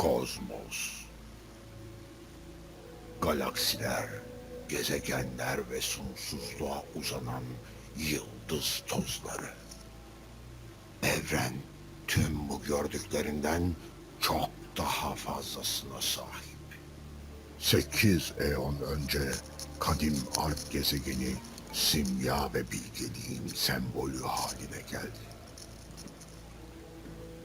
Kozmos. Galaksiler, gezegenler ve sonsuzluğa uzanan yıldız tozları. Evren tüm bu gördüklerinden çok daha fazlasına sahip. Sekiz eon önce kadim Alp gezegeni simya ve bilgeliğin sembolü haline geldi.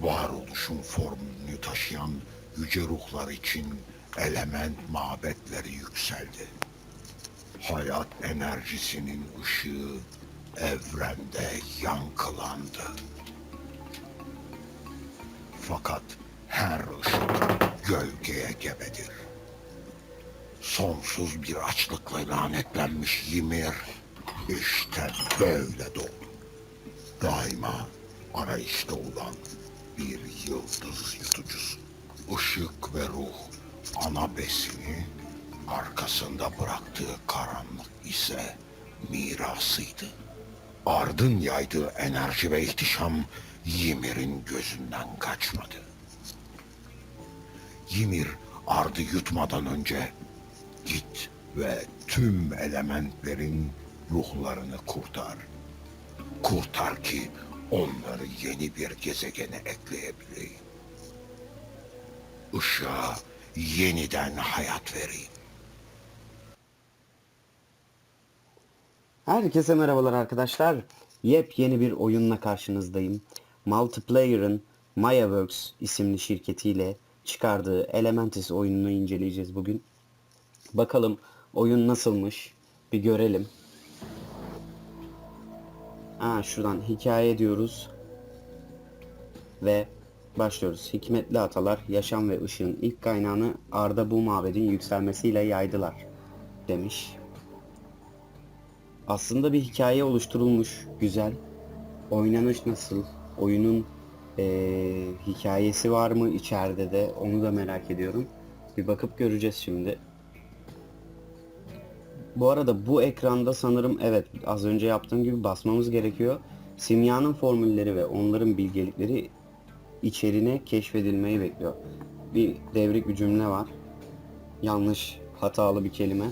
Varoluşun formunu taşıyan yüce ruhlar için element mabetleri yükseldi. Hayat enerjisinin ışığı evrende yankılandı. Fakat her ışık gölgeye gebedir. Sonsuz bir açlıkla lanetlenmiş Ymir işte böyle doğdu. Daima arayışta olan bir yıldız yutucusu. Işık ve ruh ana besini arkasında bıraktığı karanlık ise mirasıydı. Ardın yaydığı enerji ve ihtişam Ymir'in gözünden kaçmadı. Ymir ardı yutmadan önce git ve tüm elementlerin ruhlarını kurtar. Kurtar ki onları yeni bir gezegene ekleyebileyim. Işığa yeniden hayat vereyim. Herkese merhabalar arkadaşlar. Yepyeni bir oyunla karşınızdayım. Multiplayer'ın Mayaworks isimli şirketiyle çıkardığı Elementis oyununu inceleyeceğiz bugün. Bakalım oyun nasılmış bir görelim. Aa, şuradan hikaye diyoruz. Ve başlıyoruz. Hikmetli atalar yaşam ve ışığın ilk kaynağını Arda bu mabedin yükselmesiyle yaydılar demiş. Aslında bir hikaye oluşturulmuş, güzel. Oynanış nasıl? Oyunun eee, hikayesi var mı içeride de? Onu da merak ediyorum. Bir bakıp göreceğiz şimdi. Bu arada bu ekranda sanırım evet az önce yaptığım gibi basmamız gerekiyor. Simyanın formülleri ve onların bilgelikleri içerine keşfedilmeyi bekliyor. Bir devrik bir cümle var. Yanlış, hatalı bir kelime.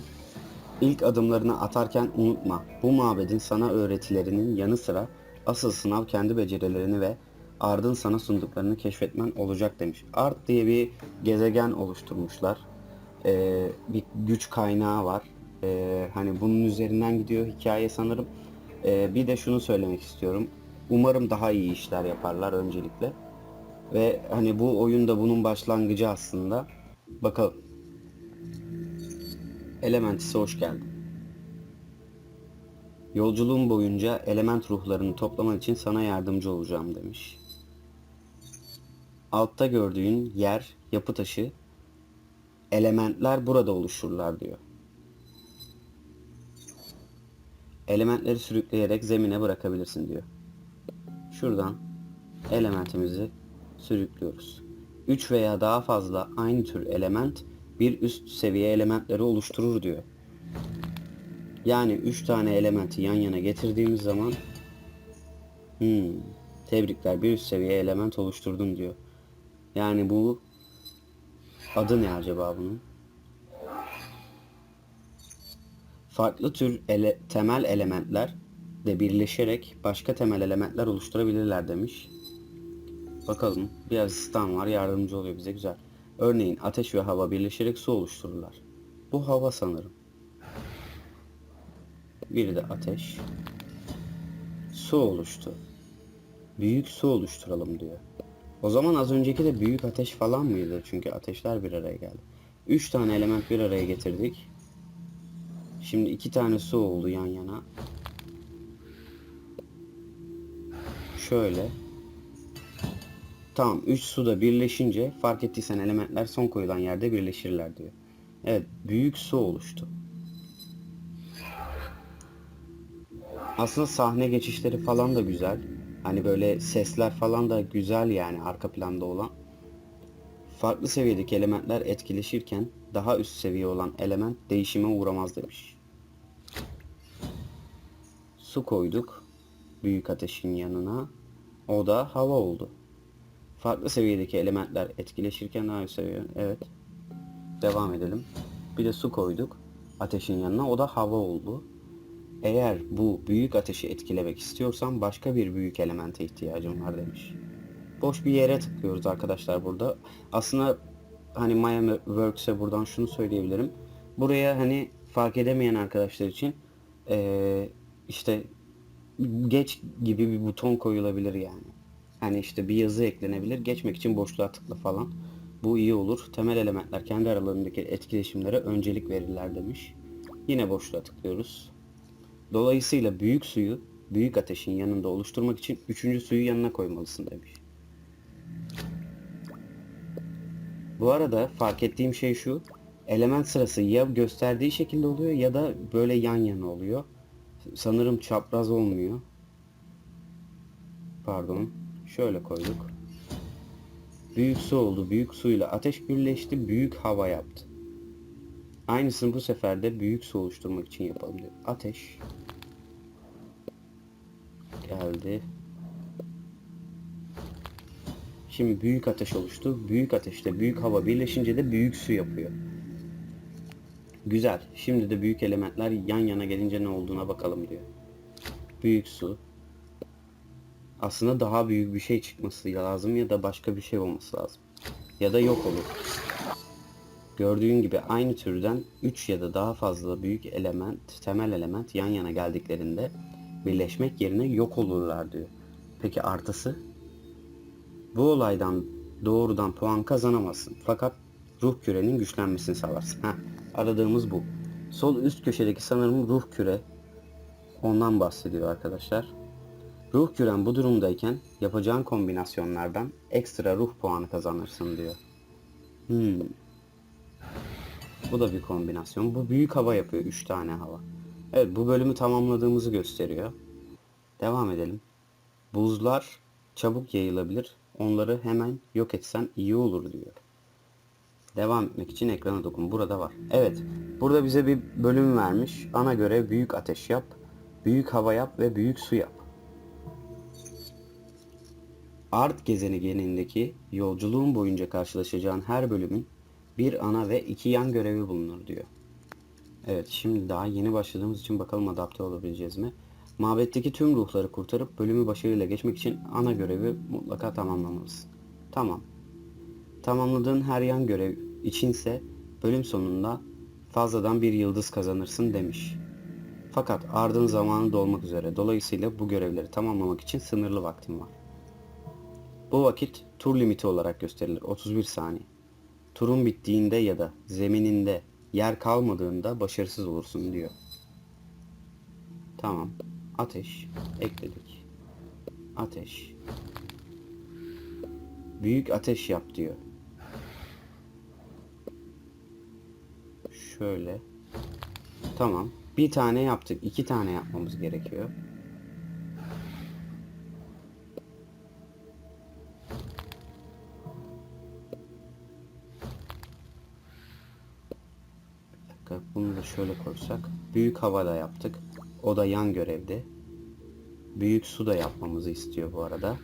İlk adımlarını atarken unutma. Bu mabedin sana öğretilerinin yanı sıra asıl sınav kendi becerilerini ve ardın sana sunduklarını keşfetmen olacak demiş. Art diye bir gezegen oluşturmuşlar. Ee, bir güç kaynağı var. Ee, hani bunun üzerinden gidiyor hikaye sanırım. Ee, bir de şunu söylemek istiyorum. Umarım daha iyi işler yaparlar öncelikle. Ve hani bu oyunda bunun başlangıcı aslında. Bakalım. Elementis'e hoş geldin. Yolculuğum boyunca element ruhlarını toplaman için sana yardımcı olacağım demiş. Altta gördüğün yer, yapı taşı, elementler burada oluşurlar diyor. Elementleri sürükleyerek zemine bırakabilirsin diyor. Şuradan elementimizi sürüklüyoruz. 3 veya daha fazla aynı tür element bir üst seviye elementleri oluşturur diyor. Yani 3 tane elementi yan yana getirdiğimiz zaman hmm, tebrikler bir üst seviye element oluşturdun diyor. Yani bu adı ne acaba bunun? Farklı tür ele- temel elementler de birleşerek başka temel elementler oluşturabilirler demiş. Bakalım bir asistan var yardımcı oluyor bize güzel. Örneğin ateş ve hava birleşerek su oluştururlar. Bu hava sanırım. Biri de ateş. Su oluştu. Büyük su oluşturalım diyor. O zaman az önceki de büyük ateş falan mıydı? Çünkü ateşler bir araya geldi. Üç tane element bir araya getirdik. Şimdi iki tane su oldu yan yana. Şöyle. Tamam 3 suda birleşince fark ettiysen elementler son koyulan yerde birleşirler diyor. Evet büyük su oluştu. Aslında sahne geçişleri falan da güzel. Hani böyle sesler falan da güzel yani arka planda olan. Farklı seviyedeki elementler etkileşirken daha üst seviye olan element değişime uğramaz demiş. Su koyduk büyük ateşin yanına. O da hava oldu. Farklı seviyedeki elementler etkileşirken üst seviye. Evet. Devam edelim. Bir de su koyduk ateşin yanına. O da hava oldu. Eğer bu büyük ateşi etkilemek istiyorsan başka bir büyük elemente ihtiyacım var demiş. Boş bir yere tıklıyoruz arkadaşlar burada. Aslında hani Maya Works'e buradan şunu söyleyebilirim. Buraya hani fark edemeyen arkadaşlar için eee, işte geç gibi bir buton koyulabilir yani. Hani işte bir yazı eklenebilir. Geçmek için boşluğa tıkla falan. Bu iyi olur. Temel elementler kendi aralarındaki etkileşimlere öncelik verirler demiş. Yine boşluğa tıklıyoruz. Dolayısıyla büyük suyu büyük ateşin yanında oluşturmak için üçüncü suyu yanına koymalısın demiş. Bu arada fark ettiğim şey şu. Element sırası ya gösterdiği şekilde oluyor ya da böyle yan yana oluyor. Sanırım çapraz olmuyor. Pardon. Şöyle koyduk. Büyük su oldu. Büyük suyla ateş birleşti. Büyük hava yaptı. Aynısını bu sefer de büyük su oluşturmak için yapalım diyor. Ateş. Geldi. Şimdi büyük ateş oluştu. Büyük ateşte büyük hava birleşince de büyük su yapıyor. Güzel. Şimdi de büyük elementler yan yana gelince ne olduğuna bakalım diyor. Büyük su. Aslında daha büyük bir şey çıkması lazım ya da başka bir şey olması lazım. Ya da yok olur. Gördüğün gibi aynı türden 3 ya da daha fazla büyük element, temel element yan yana geldiklerinde birleşmek yerine yok olurlar diyor. Peki artısı? Bu olaydan doğrudan puan kazanamazsın. Fakat ruh kürenin güçlenmesini sağlarsın. Heh, aradığımız bu. Sol üst köşedeki sanırım ruh küre. Ondan bahsediyor arkadaşlar. Ruh küren bu durumdayken yapacağın kombinasyonlardan ekstra ruh puanı kazanırsın diyor. Hmm. Bu da bir kombinasyon. Bu büyük hava yapıyor. 3 tane hava. Evet bu bölümü tamamladığımızı gösteriyor. Devam edelim. Buzlar çabuk yayılabilir. Onları hemen yok etsen iyi olur diyor. Devam etmek için ekrana dokun. Burada var. Evet. Burada bize bir bölüm vermiş. Ana görev büyük ateş yap. Büyük hava yap ve büyük su yap. Art gezegenindeki yolculuğun boyunca karşılaşacağın her bölümün bir ana ve iki yan görevi bulunur diyor. Evet şimdi daha yeni başladığımız için bakalım adapte olabileceğiz mi? Mabetteki tüm ruhları kurtarıp bölümü başarıyla geçmek için ana görevi mutlaka tamamlamalısın. Tamam. Tamamladığın her yan görev içinse bölüm sonunda fazladan bir yıldız kazanırsın demiş. Fakat ardın zamanı dolmak üzere. Dolayısıyla bu görevleri tamamlamak için sınırlı vaktin var. Bu vakit tur limiti olarak gösterilir. 31 saniye. Turun bittiğinde ya da zemininde yer kalmadığında başarısız olursun diyor. Tamam. Ateş. Ekledik. Ateş. Büyük ateş yap diyor. Şöyle. Tamam. Bir tane yaptık. iki tane yapmamız gerekiyor. Şöyle koysak. Büyük hava da yaptık. O da yan görevde. Büyük su da yapmamızı istiyor bu arada.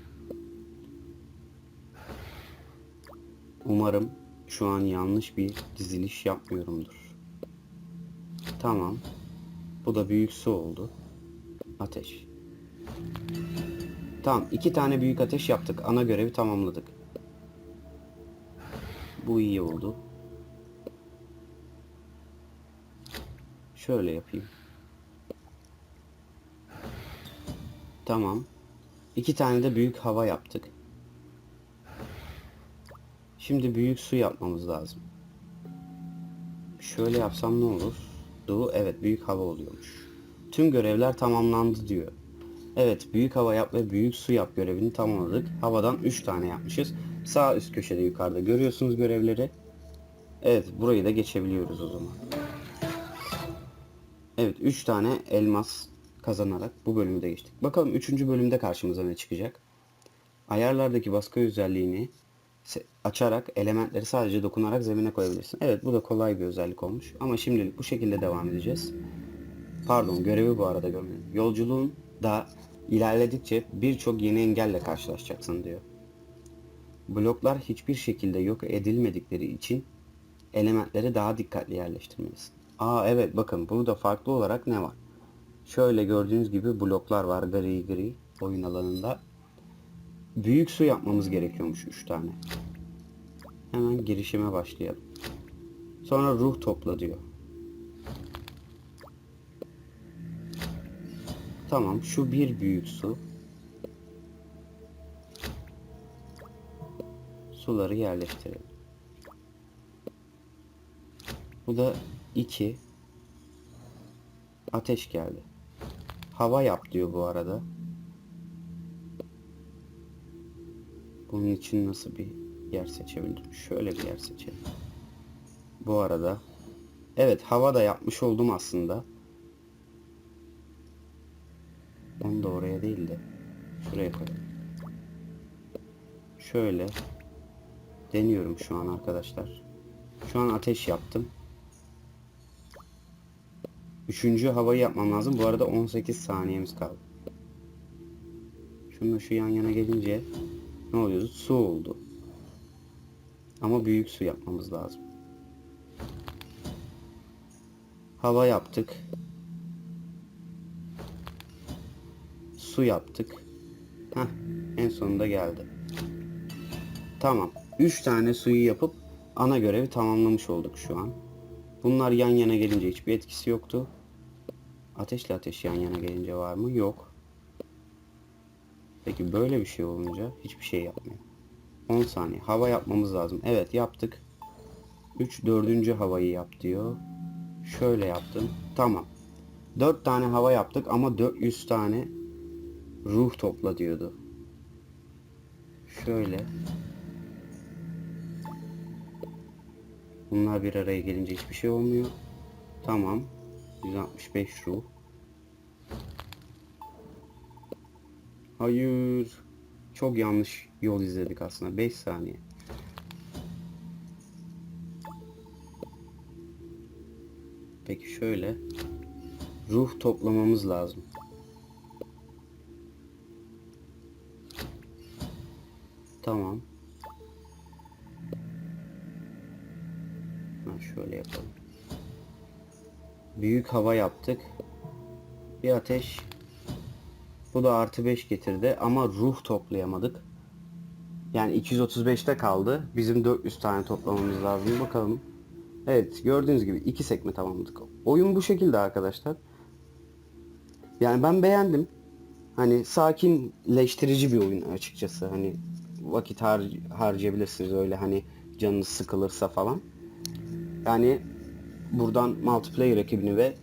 Umarım şu an yanlış bir diziliş yapmıyorumdur. Tamam. Bu da büyük su oldu. Ateş. Tamam. iki tane büyük ateş yaptık. Ana görevi tamamladık. Bu iyi oldu. Şöyle yapayım. Tamam. İki tane de büyük hava yaptık. Şimdi büyük su yapmamız lazım. Şöyle yapsam ne olur? Du, evet büyük hava oluyormuş. Tüm görevler tamamlandı diyor. Evet büyük hava yap ve büyük su yap görevini tamamladık. Havadan 3 tane yapmışız. Sağ üst köşede yukarıda görüyorsunuz görevleri. Evet burayı da geçebiliyoruz o zaman. Evet 3 tane elmas kazanarak bu bölümü de geçtik. Bakalım 3. bölümde karşımıza ne çıkacak? Ayarlardaki baskı özelliğini açarak elementleri sadece dokunarak zemine koyabilirsin. Evet bu da kolay bir özellik olmuş. Ama şimdilik bu şekilde devam edeceğiz. Pardon görevi bu arada görmedim. Yolculuğun da ilerledikçe birçok yeni engelle karşılaşacaksın diyor. Bloklar hiçbir şekilde yok edilmedikleri için elementleri daha dikkatli yerleştirmelisin. Aa evet bakın burada farklı olarak ne var? Şöyle gördüğünüz gibi bloklar var gri gri oyun alanında. Büyük su yapmamız gerekiyormuş 3 tane. Hemen girişime başlayalım. Sonra ruh topla diyor. Tamam şu bir büyük su. Suları yerleştirelim. Bu da 2. Ateş geldi. Hava yap diyor bu arada. Bunun için nasıl bir yer seçebilirim? Şöyle bir yer seçelim. Bu arada evet hava da yapmış oldum aslında. Onu da oraya değil de şuraya koyalım. Şöyle deniyorum şu an arkadaşlar. Şu an ateş yaptım. Üçüncü havayı yapmam lazım. Bu arada 18 saniyemiz kaldı. Şununla şu yan yana gelince ne oluyor? Su oldu. Ama büyük su yapmamız lazım. Hava yaptık. Su yaptık. Heh, en sonunda geldi. Tamam. 3 tane suyu yapıp ana görevi tamamlamış olduk şu an. Bunlar yan yana gelince hiçbir etkisi yoktu. Ateşle ateş yan yana gelince var mı? Yok. Peki böyle bir şey olunca hiçbir şey yapmıyor. 10 saniye. Hava yapmamız lazım. Evet yaptık. 3 dördüncü havayı yap diyor. Şöyle yaptım. Tamam. 4 tane hava yaptık ama 400 tane ruh topla diyordu. Şöyle. Bunlar bir araya gelince hiçbir şey olmuyor. Tamam. 165 ruh. Hayır. Çok yanlış yol izledik aslında. 5 saniye. Peki şöyle. Ruh toplamamız lazım. Tamam. Şöyle yapalım. Büyük hava yaptık. Bir ateş. Bu da artı 5 getirdi ama ruh toplayamadık. Yani 235'te kaldı. Bizim 400 tane toplamamız lazım. Bakalım. Evet gördüğünüz gibi iki sekme tamamladık. Oyun bu şekilde arkadaşlar. Yani ben beğendim. Hani sakinleştirici bir oyun açıkçası. Hani vakit har harcayabilirsiniz öyle hani canınız sıkılırsa falan. Yani buradan multiplayer ekibini ve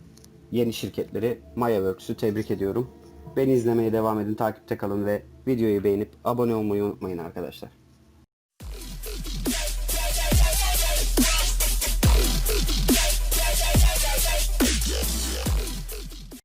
yeni şirketleri Mayaworks'ü tebrik ediyorum. Beni izlemeye devam edin, takipte kalın ve videoyu beğenip abone olmayı unutmayın arkadaşlar.